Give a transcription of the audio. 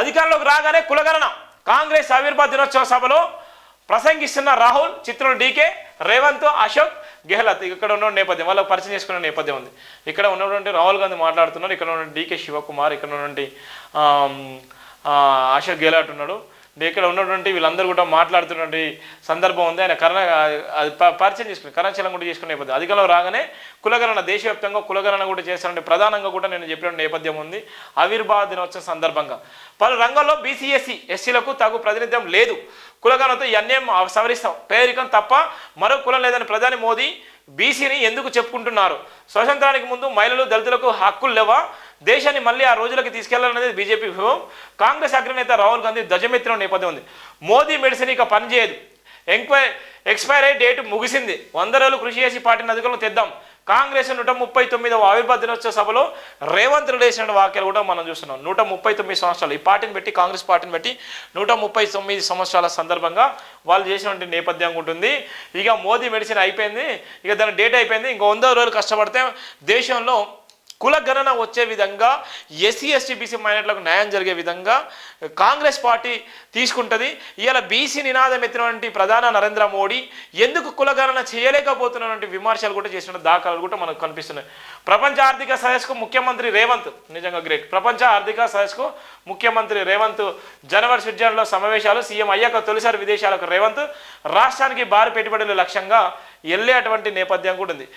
అధికారంలోకి రాగానే కులగణన. కాంగ్రెస్ ఆవిర్భావ దినోత్సవ సభలో ప్రసంగిస్తున్న రాహుల్ చిత్రులు డీకే రేవంత్ అశోక్ గెహ్లత్. ఇక్కడ ఉన్న నేపథ్యం వాళ్ళకి పరిచయం చేసుకున్న నేపథ్యం ఉంది. ఇక్కడ ఉన్నటువంటి రాహుల్ గాంధీ మాట్లాడుతున్నారు. ఇక్కడ ఉన్న డీకే శివకుమార్ ఇక్కడ ఉన్నటువంటి అశోక్ గెహ్లాట్ ఉన్నాడు. ఇక్కడ ఉన్నటువంటి వీళ్ళందరూ కూడా మాట్లాడుతున్నటువంటి సందర్భం ఉంది. ఆయన కరణ అది ప- పరిచయం చేసుకుని కరణశీలం కూడా చేసుకునే నేపథ్యం. అధికంలో రాగానే కులగణన దేశవ్యాప్తంగా కులగణన కూడా చేస్తున్న ప్రధానంగా కూడా నేను చెప్పిన నేపథ్యం ఉంది. ఆవిర్భావ దినోత్సవం సందర్భంగా. పలు రంగాల్లో బీసీఎస్సీ ఎస్సీలకు తగు ప్రాతినిధ్యం లేదు. కులగణనతో ఇవన్నీ సవరిస్తాం. పేరికం తప్ప మరో కులం లేదని ప్రధాని మోదీ బీసీని ఎందుకు చెప్పుకుంటున్నారు? స్వతంత్రానికి ముందు మహిళలు దళితులకు హక్కులు లేవా? దేశాన్ని మళ్ళీ ఆ రోజులకి తీసుకెళ్ళాలనేది బీజేపీ వ్యూహం కాంగ్రెస్ అగ్రనేత రాహుల్ గాంధీ ధ్వజమెత్తిన నేపథ్యం ఉంది. మోదీ మెడిసిన్ ఇక పనిచేయదు ఎంక్వైరీ ఎక్స్పైరీ డేట్ ముగిసింది. వంద రోజులు కృషి చేసి పార్టీని అధికారంలో తెద్దాం. కాంగ్రెస్ నూట ముప్పై తొమ్మిదవ ఆవిర్భావ దినోత్సవ సభలో రేవంత్ రెడ్డి వేసిన వాక్యాలు కూడా మనం చూస్తున్నాం. నూట ముప్పై తొమ్మిది సంవత్సరాలు. ఈ పార్టీని పెట్టి కాంగ్రెస్ పార్టీని పెట్టి నూట ముప్పై తొమ్మిది సంవత్సరాల సందర్భంగా వాళ్ళు చేసినటువంటి నేపథ్యం ఉంటుంది ఇక మోదీ మెడిసిన్ అయిపోయింది. ఇక దాని డేట్ అయిపోయింది. ఇంకో వంద రోజులు కష్టపడితే దేశంలో కుల గణన వచ్చే విధంగా ఎస్సీ ఎస్టీ బీసీ మైనార్టీలకు న్యాయం జరిగే విధంగా కాంగ్రెస్ పార్టీ తీసుకుంటుంది. ఇలా బీసీ నినాదం ఎత్తినటువంటి ప్రధాన నరేంద్ర మోడీ ఎందుకు కుల గణన చేయలేకపోతున్నటువంటి విమర్శలు కూడా చేసిన దాఖలాలు కూడా మనకు కనిపిస్తున్నాయి. ప్రపంచ ఆర్థిక సదస్సుకు ముఖ్యమంత్రి రేవంత్ నిజంగా గ్రేట్. ప్రపంచ ఆర్థిక సదస్సుకు ముఖ్యమంత్రి రేవంత్ జనవరి స్విట్జర్లాండ్లో సమావేశాలు సీఎం అయ్యాక తొలిసారి విదేశాలకు రేవంత్ రాష్ట్రానికి భారీ పెట్టుబడుల లక్ష్యంగా వెళ్ళేటువంటి నేపథ్యం కూడా ఉంది.